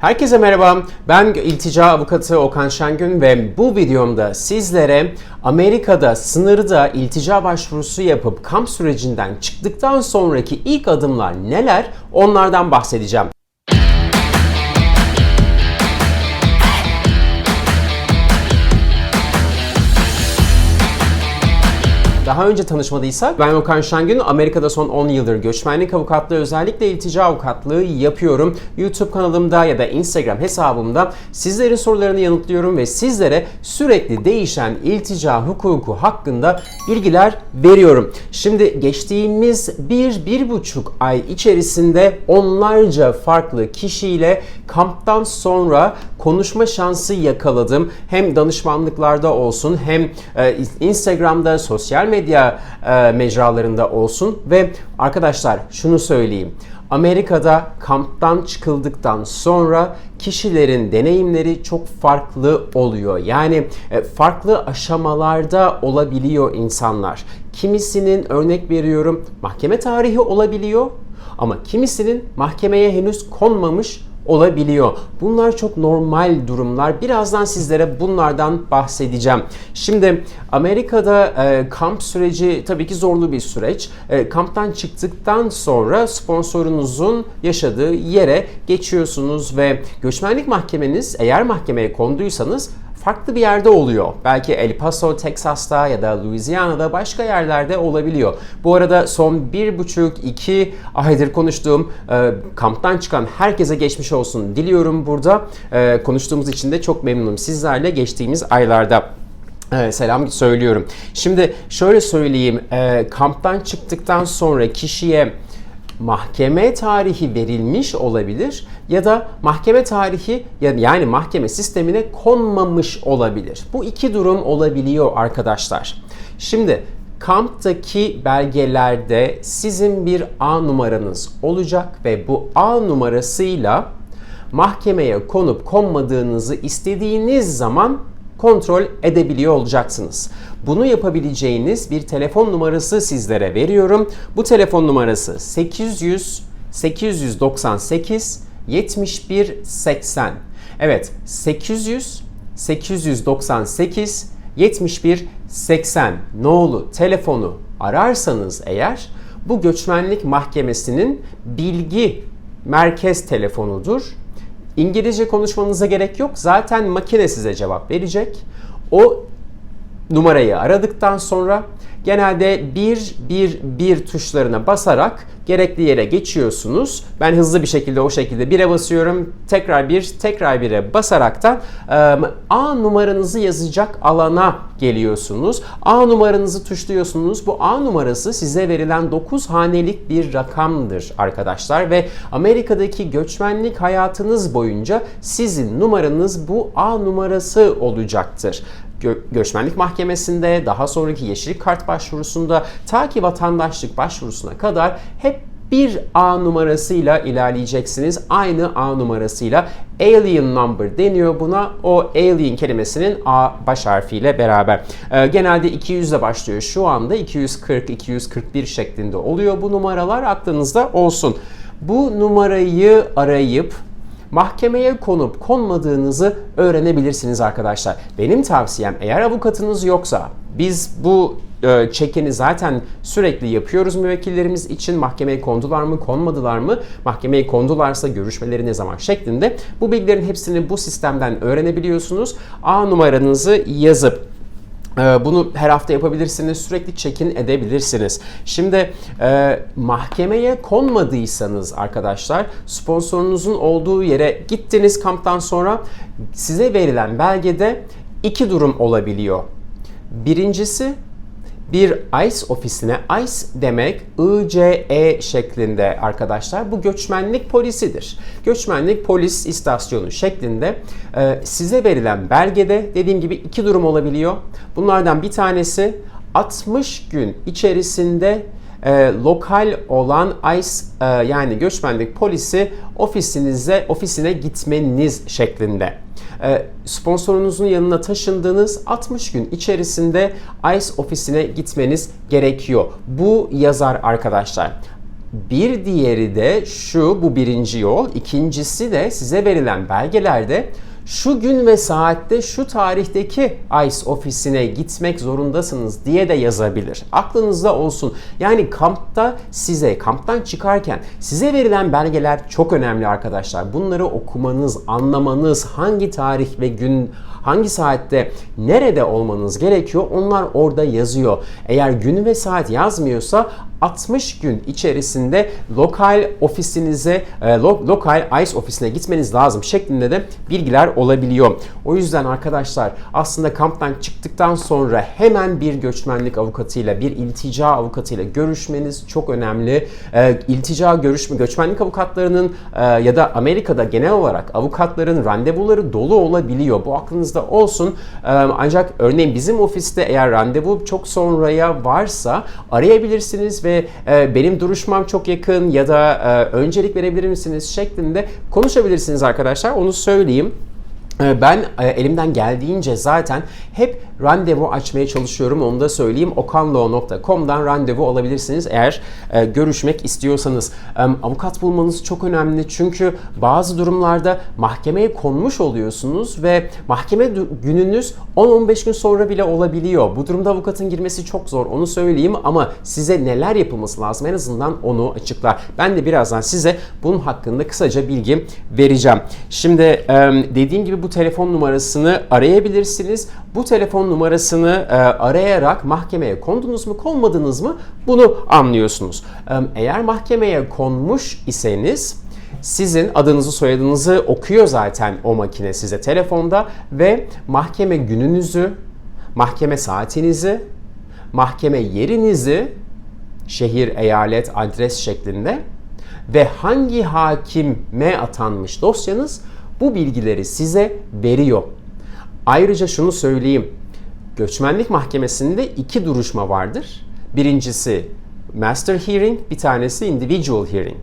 Herkese merhaba. Ben iltica avukatı Okan Şengün ve bu videomda sizlere Amerika'da sınırda iltica başvurusu yapıp kamp sürecinden çıktıktan sonraki ilk adımlar neler onlardan bahsedeceğim. Daha önce tanışmadıysak ben Okan Şengün. Amerika'da son 10 yıldır göçmenlik avukatlığı özellikle iltica avukatlığı yapıyorum. YouTube kanalımda ya da Instagram hesabımda sizlerin sorularını yanıtlıyorum ve sizlere sürekli değişen iltica hukuku hakkında bilgiler veriyorum. Şimdi geçtiğimiz bir, bir buçuk ay içerisinde onlarca farklı kişiyle kamptan sonra konuşma şansı yakaladım. Hem danışmanlıklarda olsun hem e, Instagram'da, sosyal medya e, mecralarında olsun ve arkadaşlar şunu söyleyeyim. Amerika'da kamptan çıkıldıktan sonra kişilerin deneyimleri çok farklı oluyor. Yani e, farklı aşamalarda olabiliyor insanlar. Kimisinin örnek veriyorum mahkeme tarihi olabiliyor ama kimisinin mahkemeye henüz konmamış olabiliyor. Bunlar çok normal durumlar. Birazdan sizlere bunlardan bahsedeceğim. Şimdi Amerika'da e, kamp süreci tabii ki zorlu bir süreç. E, kamptan çıktıktan sonra sponsorunuzun yaşadığı yere geçiyorsunuz ve göçmenlik mahkemeniz eğer mahkemeye konduysanız farklı bir yerde oluyor. Belki El Paso, Texas'ta ya da Louisiana'da başka yerlerde olabiliyor. Bu arada son bir buçuk iki aydır konuştuğum e, kamptan çıkan herkese geçmiş olsun diliyorum burada. E, konuştuğumuz için de çok memnunum sizlerle geçtiğimiz aylarda. Evet, selam söylüyorum. Şimdi şöyle söyleyeyim, e, kamptan çıktıktan sonra kişiye mahkeme tarihi verilmiş olabilir ya da mahkeme tarihi yani mahkeme sistemine konmamış olabilir. Bu iki durum olabiliyor arkadaşlar. Şimdi kamptaki belgelerde sizin bir A numaranız olacak ve bu A numarasıyla mahkemeye konup konmadığınızı istediğiniz zaman kontrol edebiliyor olacaksınız. Bunu yapabileceğiniz bir telefon numarası sizlere veriyorum. Bu telefon numarası 800 898 71 80. Evet 800 898 71 80 nolu telefonu ararsanız eğer bu göçmenlik mahkemesinin bilgi merkez telefonudur. İngilizce konuşmanıza gerek yok. Zaten makine size cevap verecek. O numarayı aradıktan sonra genelde 111 tuşlarına basarak gerekli yere geçiyorsunuz. Ben hızlı bir şekilde o şekilde 1'e basıyorum. Tekrar 1, tekrar 1'e basarak da A numaranızı yazacak alana geliyorsunuz. A numaranızı tuşluyorsunuz. Bu A numarası size verilen 9 hanelik bir rakamdır arkadaşlar ve Amerika'daki göçmenlik hayatınız boyunca sizin numaranız bu A numarası olacaktır gö- göçmenlik mahkemesinde, daha sonraki yeşillik kart başvurusunda, ta ki vatandaşlık başvurusuna kadar hep bir A numarasıyla ilerleyeceksiniz. Aynı A numarasıyla alien number deniyor buna. O alien kelimesinin A baş harfiyle beraber. Ee, genelde 200 ile başlıyor. Şu anda 240, 241 şeklinde oluyor bu numaralar. Aklınızda olsun. Bu numarayı arayıp mahkemeye konup konmadığınızı öğrenebilirsiniz arkadaşlar. Benim tavsiyem eğer avukatınız yoksa biz bu e, çekini zaten sürekli yapıyoruz müvekkillerimiz için. Mahkemeye kondular mı, konmadılar mı? Mahkemeye kondularsa görüşmeleri ne zaman şeklinde. Bu bilgilerin hepsini bu sistemden öğrenebiliyorsunuz. A numaranızı yazıp bunu her hafta yapabilirsiniz. Sürekli check-in edebilirsiniz. Şimdi e, mahkemeye konmadıysanız arkadaşlar sponsorunuzun olduğu yere gittiniz kamptan sonra size verilen belgede iki durum olabiliyor. Birincisi bir ICE ofisine, ICE demek ICE şeklinde arkadaşlar. Bu göçmenlik polisidir. Göçmenlik polis istasyonu şeklinde e, size verilen belgede dediğim gibi iki durum olabiliyor. Bunlardan bir tanesi 60 gün içerisinde e, lokal olan ICE e, yani göçmenlik polisi ofisinize ofisine gitmeniz şeklinde. E, sponsorunuzun yanına taşındığınız 60 gün içerisinde ICE ofisine gitmeniz gerekiyor. Bu yazar arkadaşlar. Bir diğeri de şu, bu birinci yol. İkincisi de size verilen belgelerde şu gün ve saatte şu tarihteki ICE ofisine gitmek zorundasınız diye de yazabilir. Aklınızda olsun. Yani kampta size, kamptan çıkarken size verilen belgeler çok önemli arkadaşlar. Bunları okumanız, anlamanız, hangi tarih ve gün, hangi saatte, nerede olmanız gerekiyor onlar orada yazıyor. Eğer gün ve saat yazmıyorsa 60 gün içerisinde lokal ofisinize, e, lo, lokal ICE ofisine gitmeniz lazım şeklinde de bilgiler olabiliyor. O yüzden arkadaşlar aslında kamptan çıktıktan sonra hemen bir göçmenlik avukatıyla, bir iltica avukatıyla görüşmeniz çok önemli. E, iltica görüşme, göçmenlik avukatlarının e, ya da Amerika'da genel olarak avukatların randevuları dolu olabiliyor. Bu aklınızda olsun. E, ancak örneğin bizim ofiste eğer randevu çok sonraya varsa arayabilirsiniz ve e, benim duruşmam çok yakın ya da e, öncelik verebilir misiniz şeklinde konuşabilirsiniz arkadaşlar. Onu söyleyeyim. E, Ben e, elimden geldiğince zaten hep randevu açmaya çalışıyorum. Onu da söyleyeyim. okanlaw.com'dan randevu alabilirsiniz eğer e, görüşmek istiyorsanız. Avukat bulmanız çok önemli çünkü bazı durumlarda mahkemeye konmuş oluyorsunuz ve mahkeme gününüz 10-15 gün sonra bile olabiliyor. Bu durumda avukatın girmesi çok zor. Onu söyleyeyim ama size neler yapılması lazım en azından onu açıklar. Ben de birazdan size bunun hakkında kısaca bilgi vereceğim. Şimdi dediğim gibi bu telefon numarasını arayabilirsiniz. Bu telefon numarasını e, arayarak mahkemeye kondunuz mu konmadınız mı bunu anlıyorsunuz. E, eğer mahkemeye konmuş iseniz sizin adınızı soyadınızı okuyor zaten o makine size telefonda ve mahkeme gününüzü, mahkeme saatinizi, mahkeme yerinizi şehir, eyalet, adres şeklinde ve hangi hakime atanmış dosyanız bu bilgileri size veriyor. Ayrıca şunu söyleyeyim. Göçmenlik mahkemesinde iki duruşma vardır. Birincisi master hearing, bir tanesi individual hearing.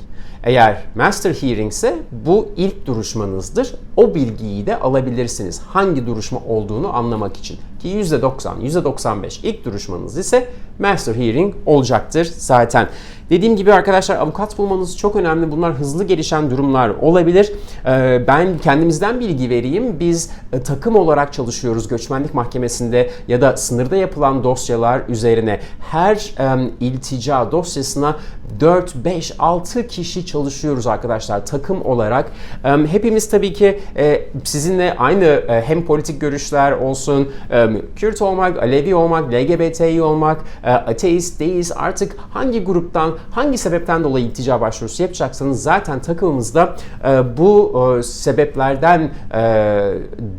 Eğer master hearing ise bu ilk duruşmanızdır. O bilgiyi de alabilirsiniz. Hangi duruşma olduğunu anlamak için. Ki %90, %95 ilk duruşmanız ise master hearing olacaktır zaten. Dediğim gibi arkadaşlar avukat bulmanız çok önemli. Bunlar hızlı gelişen durumlar olabilir. Ee, Ben kendimizden bilgi vereyim. Biz e, takım olarak çalışıyoruz göçmenlik mahkemesinde ya da sınırda yapılan dosyalar üzerine. Her iltica dosyasına 4, 5, 6 kişi çalışıyoruz arkadaşlar takım olarak. Hepimiz tabii ki e, sizinle aynı e, hem politik görüşler olsun, Kürt olmak, Alevi olmak, LGBTİ olmak, e, ateist, deist artık hangi gruptan, hangi sebepten dolayı iltica başvurusu yapacaksanız zaten takımımızda bu sebeplerden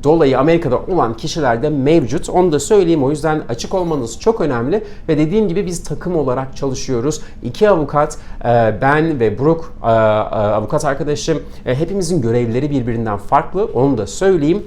dolayı Amerika'da olan kişiler de mevcut. Onu da söyleyeyim. O yüzden açık olmanız çok önemli ve dediğim gibi biz takım olarak çalışıyoruz. İki avukat, e, ben ve Brooke e, e, avukat arkadaşım hepimizin görevleri birbirinden farklı. Onu da söyleyeyim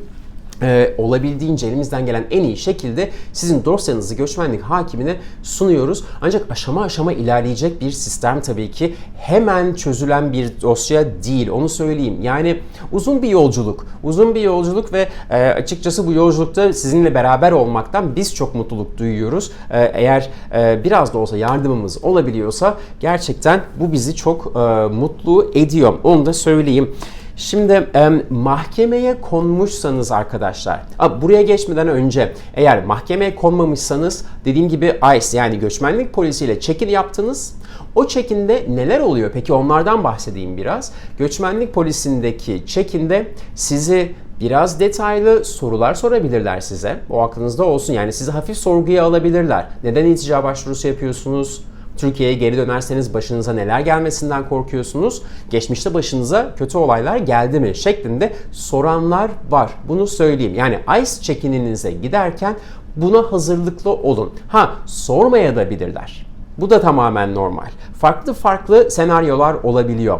e, olabildiğince elimizden gelen en iyi şekilde sizin dosyanızı göçmenlik hakimine sunuyoruz. Ancak aşama aşama ilerleyecek bir sistem tabii ki hemen çözülen bir dosya değil onu söyleyeyim. Yani uzun bir yolculuk, uzun bir yolculuk ve e, açıkçası bu yolculukta sizinle beraber olmaktan biz çok mutluluk duyuyoruz. E, eğer e, biraz da olsa yardımımız olabiliyorsa gerçekten bu bizi çok e, mutlu ediyor. Onu da söyleyeyim. Şimdi e, mahkemeye konmuşsanız arkadaşlar, buraya geçmeden önce eğer mahkemeye konmamışsanız dediğim gibi ICE yani göçmenlik polisiyle çekil yaptınız. O çekinde neler oluyor? Peki onlardan bahsedeyim biraz. Göçmenlik polisindeki çekinde sizi biraz detaylı sorular sorabilirler size. O aklınızda olsun. Yani sizi hafif sorguya alabilirler. Neden iltica başvurusu yapıyorsunuz? Türkiye'ye geri dönerseniz başınıza neler gelmesinden korkuyorsunuz? Geçmişte başınıza kötü olaylar geldi mi? Şeklinde soranlar var. Bunu söyleyeyim. Yani ICE çekininize giderken buna hazırlıklı olun. Ha sormaya da bilirler. Bu da tamamen normal. Farklı farklı senaryolar olabiliyor.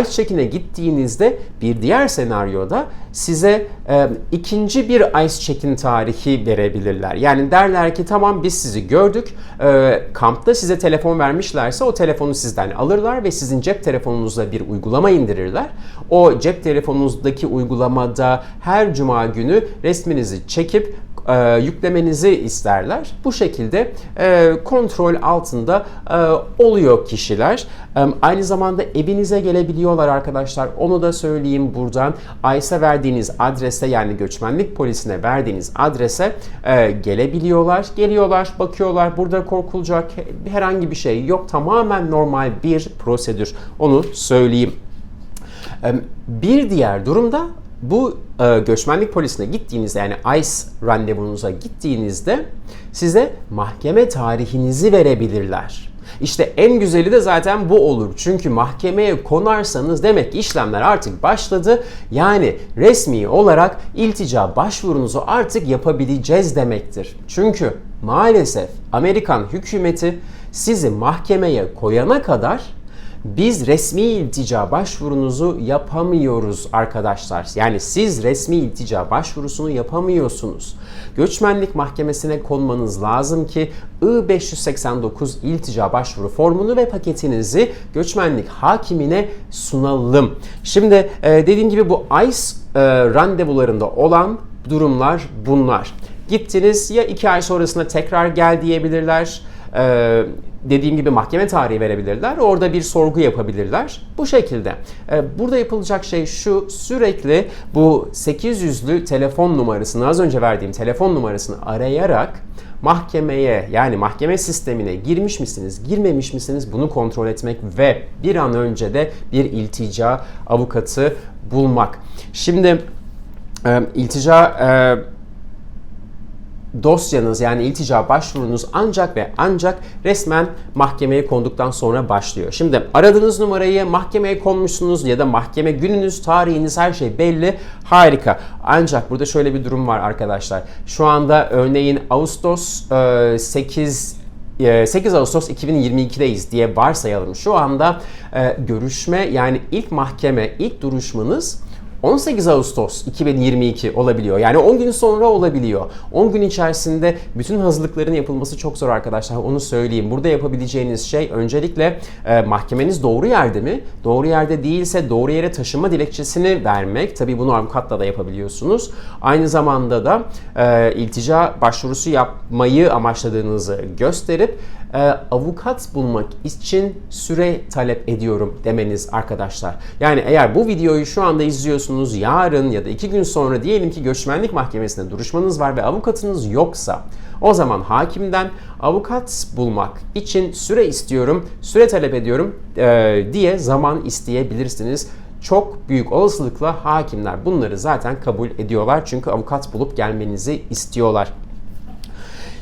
ICE check-in'e gittiğinizde bir diğer senaryoda size e, ikinci bir ICE check-in tarihi verebilirler. Yani derler ki tamam biz sizi gördük. E, kampta size telefon vermişlerse o telefonu sizden alırlar ve sizin cep telefonunuzda bir uygulama indirirler. O cep telefonunuzdaki uygulamada her cuma günü resminizi çekip e, yüklemenizi isterler. Bu şekilde e, kontrol altında e, oluyor kişiler. E, aynı zamanda evinize gelebiliyorlar arkadaşlar. Onu da söyleyeyim buradan. ICE'a verdiğiniz adrese yani göçmenlik polisine verdiğiniz adrese e, gelebiliyorlar. Geliyorlar, bakıyorlar. Burada korkulacak herhangi bir şey yok. Tamamen normal bir prosedür. Onu söyleyeyim. E, Bir diğer durumda bu e, göçmenlik polisine gittiğinizde yani ICE randevunuza gittiğinizde size mahkeme tarihinizi verebilirler. İşte en güzeli de zaten bu olur. Çünkü mahkemeye konarsanız demek ki işlemler artık başladı. Yani resmi olarak iltica başvurunuzu artık yapabileceğiz demektir. Çünkü maalesef Amerikan hükümeti sizi mahkemeye koyana kadar biz resmi iltica başvurunuzu yapamıyoruz arkadaşlar. Yani siz resmi iltica başvurusunu yapamıyorsunuz. Göçmenlik mahkemesine konmanız lazım ki I-589 iltica başvuru formunu ve paketinizi göçmenlik hakimine sunalım. Şimdi e, dediğim gibi bu ICE e, randevularında olan durumlar bunlar. Gittiniz ya iki ay sonrasında tekrar gel diyebilirler. Ee, dediğim gibi mahkeme tarihi verebilirler. Orada bir sorgu yapabilirler. Bu şekilde. Ee, burada yapılacak şey şu sürekli bu 800'lü telefon numarasını az önce verdiğim telefon numarasını arayarak mahkemeye yani mahkeme sistemine girmiş misiniz, girmemiş misiniz bunu kontrol etmek ve bir an önce de bir iltica avukatı bulmak. Şimdi e, iltica e, dosyanız yani iltica başvurunuz ancak ve ancak resmen mahkemeye konduktan sonra başlıyor. Şimdi aradığınız numarayı mahkemeye konmuşsunuz ya da mahkeme gününüz, tarihiniz her şey belli. Harika. Ancak burada şöyle bir durum var arkadaşlar. Şu anda örneğin Ağustos e, 8 8 Ağustos 2022'deyiz diye varsayalım. Şu anda e, görüşme yani ilk mahkeme, ilk duruşmanız 18 Ağustos 2022 olabiliyor. Yani 10 gün sonra olabiliyor. 10 gün içerisinde bütün hazırlıkların yapılması çok zor arkadaşlar. Onu söyleyeyim. Burada yapabileceğiniz şey öncelikle e, mahkemeniz doğru yerde mi? Doğru yerde değilse doğru yere taşınma dilekçesini vermek. Tabii bunu avukatla da yapabiliyorsunuz. Aynı zamanda da e, iltica başvurusu yapmayı amaçladığınızı gösterip e, avukat bulmak için süre talep ediyorum demeniz arkadaşlar. Yani eğer bu videoyu şu anda izliyorsunuz yarın ya da iki gün sonra diyelim ki göçmenlik mahkemesinde duruşmanız var ve avukatınız yoksa o zaman hakimden avukat bulmak için süre istiyorum, süre talep ediyorum e, diye zaman isteyebilirsiniz çok büyük olasılıkla hakimler bunları zaten kabul ediyorlar. Çünkü avukat bulup gelmenizi istiyorlar.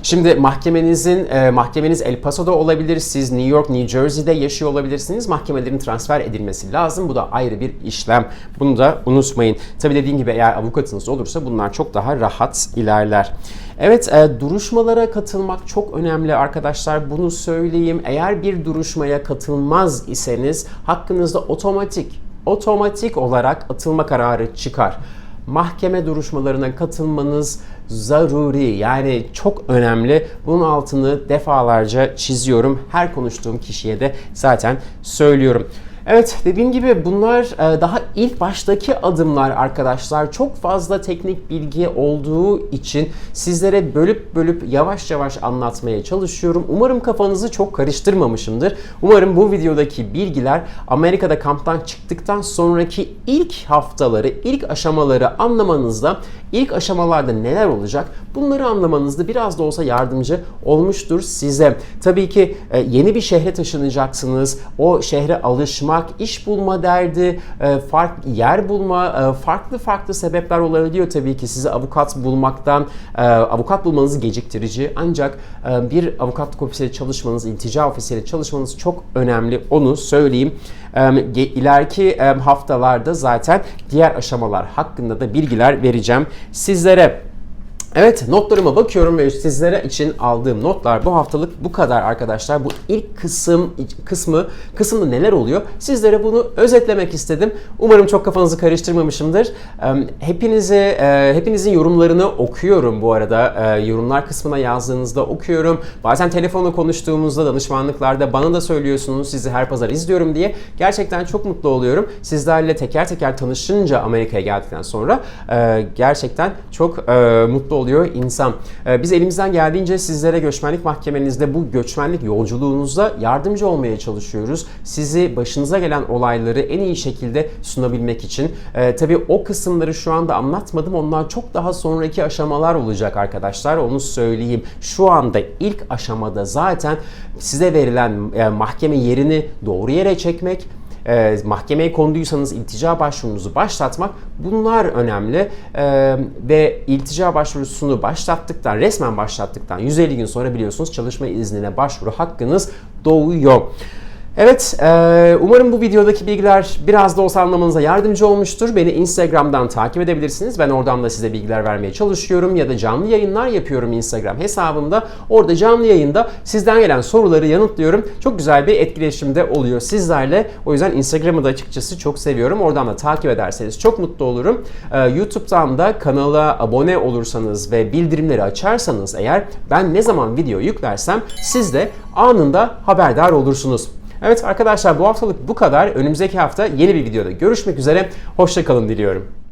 Şimdi mahkemenizin e, mahkemeniz El Paso'da olabilir. Siz New York, New Jersey'de yaşıyor olabilirsiniz. Mahkemelerin transfer edilmesi lazım. Bu da ayrı bir işlem. Bunu da unutmayın. Tabii dediğim gibi eğer avukatınız olursa bunlar çok daha rahat ilerler. Evet, e, duruşmalara katılmak çok önemli arkadaşlar. Bunu söyleyeyim. Eğer bir duruşmaya katılmaz iseniz hakkınızda otomatik otomatik olarak atılma kararı çıkar mahkeme duruşmalarına katılmanız zaruri yani çok önemli. Bunun altını defalarca çiziyorum. Her konuştuğum kişiye de zaten söylüyorum. Evet dediğim gibi bunlar e, daha ilk baştaki adımlar arkadaşlar. Çok fazla teknik bilgi olduğu için sizlere bölüp bölüp yavaş yavaş anlatmaya çalışıyorum. Umarım kafanızı çok karıştırmamışımdır. Umarım bu videodaki bilgiler Amerika'da kamptan çıktıktan sonraki ilk haftaları, ilk aşamaları anlamanızda, ilk aşamalarda neler olacak bunları anlamanızda biraz da olsa yardımcı olmuştur size. Tabii ki e, yeni bir şehre taşınacaksınız. O şehre alışmak, iş bulma derdi, e, fark yer bulma, e, farklı farklı sebepler olabiliyor tabii ki sizi avukat bulmaktan, avukat bulmanızı geciktirici. Ancak bir avukatlık ofisiyle çalışmanız, iltica ofisiyle çalışmanız çok önemli. Onu söyleyeyim. İleriki haftalarda zaten diğer aşamalar hakkında da bilgiler vereceğim sizlere. Evet notlarıma bakıyorum ve sizlere için aldığım notlar bu haftalık bu kadar arkadaşlar. Bu ilk kısım kısmı kısımda neler oluyor? Sizlere bunu özetlemek istedim. Umarım çok kafanızı karıştırmamışımdır. Hepinize hepinizin yorumlarını okuyorum bu arada. Yorumlar kısmına yazdığınızda okuyorum. Bazen telefonla konuştuğumuzda danışmanlıklarda bana da söylüyorsunuz sizi her pazar izliyorum diye. Gerçekten çok mutlu oluyorum. Sizlerle teker teker tanışınca Amerika'ya geldikten sonra gerçekten çok mutlu oluyor insan. Ee, Biz elimizden geldiğince sizlere göçmenlik mahkemenizde bu göçmenlik yolculuğunuzda yardımcı olmaya çalışıyoruz. Sizi başınıza gelen olayları en iyi şekilde sunabilmek için. Ee, tabii o kısımları şu anda anlatmadım. Onlar çok daha sonraki aşamalar olacak arkadaşlar. Onu söyleyeyim. Şu anda ilk aşamada zaten size verilen e, mahkeme yerini doğru yere çekmek, e, mahkemeye konduysanız iltica başvurunuzu başlatmak bunlar önemli E, ve iltica başvurusunu başlattıktan resmen başlattıktan 150 gün sonra biliyorsunuz çalışma iznine başvuru hakkınız doğuyor. Evet, e, umarım bu videodaki bilgiler biraz da olsa anlamanıza yardımcı olmuştur. Beni Instagram'dan takip edebilirsiniz. Ben oradan da size bilgiler vermeye çalışıyorum ya da canlı yayınlar yapıyorum Instagram hesabımda. Orada canlı yayında sizden gelen soruları yanıtlıyorum. Çok güzel bir etkileşimde oluyor sizlerle. O yüzden Instagram'ı da açıkçası çok seviyorum. Oradan da takip ederseniz çok mutlu olurum. E, YouTube'dan da kanala abone olursanız ve bildirimleri açarsanız eğer ben ne zaman video yüklersem siz de anında haberdar olursunuz. Evet arkadaşlar bu haftalık bu kadar. Önümüzdeki hafta yeni bir videoda görüşmek üzere. Hoşçakalın diliyorum.